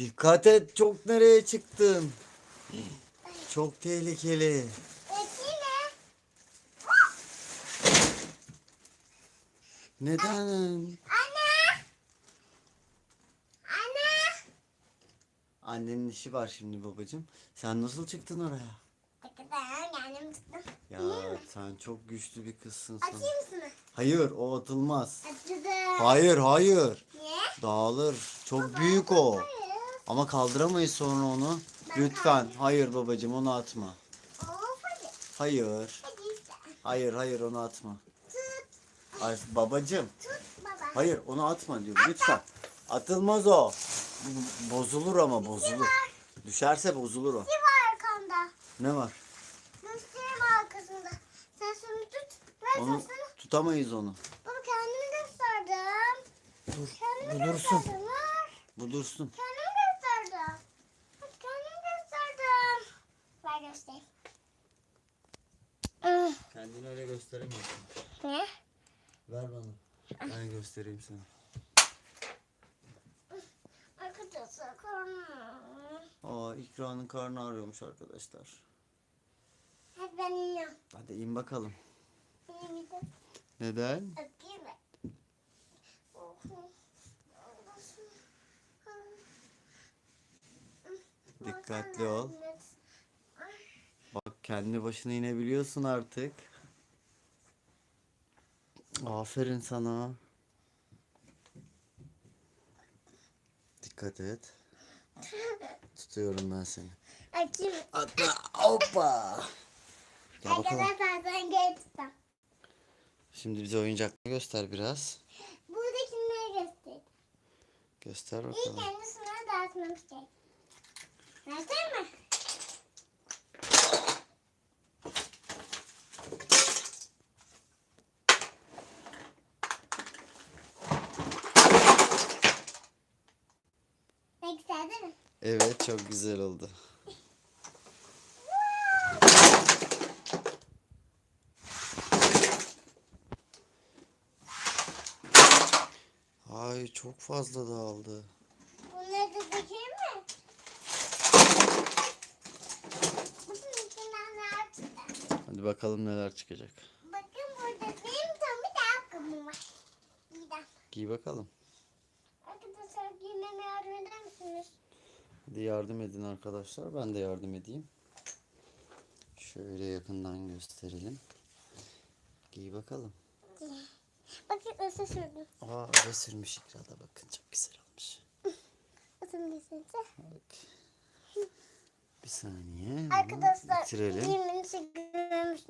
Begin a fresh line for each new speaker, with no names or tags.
Dikkat et çok nereye çıktın? Çok tehlikeli. Neden?
Anne. Anne.
Annenin işi var şimdi babacığım. Sen nasıl çıktın oraya?
Kendim tuttum.
Ya sen çok güçlü bir kızsın sen.
Açayım mısın?
Hayır o atılmaz.
Açıldı.
Hayır hayır.
Niye?
Dağılır. Çok büyük o.
Hayır.
Ama kaldıramayız sonra onu. Lütfen. Hayır babacığım onu atma. Hayır. Hayır hayır onu atma. Ay, babacığım.
Tut baba.
Hayır onu atma diyor. Lütfen. Atılmaz o. Bozulur ama bozulur. Düşerse bozulur o.
Ne var?
Ne var?
Göstereyim arkasında. Sen şunu tut. Ver
Onu
sesini.
tutamayız onu.
Baba kendimi gösterdim.
Dur.
Kendimi
Bu dursun.
gösterdim. Ver.
Bu dursun.
Kendimi gösterdim. Hadi kendimi gösterdim. Ver göstereyim. Ih,
Kendini öyle gösteremiyorsun.
Ne?
Ver bana. Ben göstereyim sana.
Arkadaşlar karnım.
Aa İkra'nın karnı ağrıyormuş arkadaşlar.
Hadi ben iniyorum.
Hadi in bakalım. Neden?
Öpeyim mi? Oh.
Dikkatli ol. Bak kendi başına inebiliyorsun artık. Aferin sana. Dikkat et. Tutuyorum ben seni.
Açayım.
Atla. Hoppa. Gel bakalım.
Arkadaşlar ben tutacağım.
Şimdi bize oyuncakları göster biraz.
Buradakileri.
Göster
İlk
bakalım.
kendisine dağıtmamız gerek. Anladın mı? Ne güzel değil mi?
Evet çok güzel oldu. Ay çok fazla dağıldı.
Bunları da dökeyim mi?
Hadi bakalım neler çıkacak.
Bakın burada benim tam bir ayakkabım var.
Giy bakalım.
Arkadaşlar giymeme yardım eder misiniz?
Hadi yardım edin arkadaşlar. Ben de yardım edeyim. Şöyle yakından gösterelim. Giy bakalım.
Bakın ısı sürdüm.
Aa öyle sürmüş İkra da bakın çok güzel olmuş.
Isın desince.
Bak. Bir saniye.
Arkadaşlar
Bitirelim.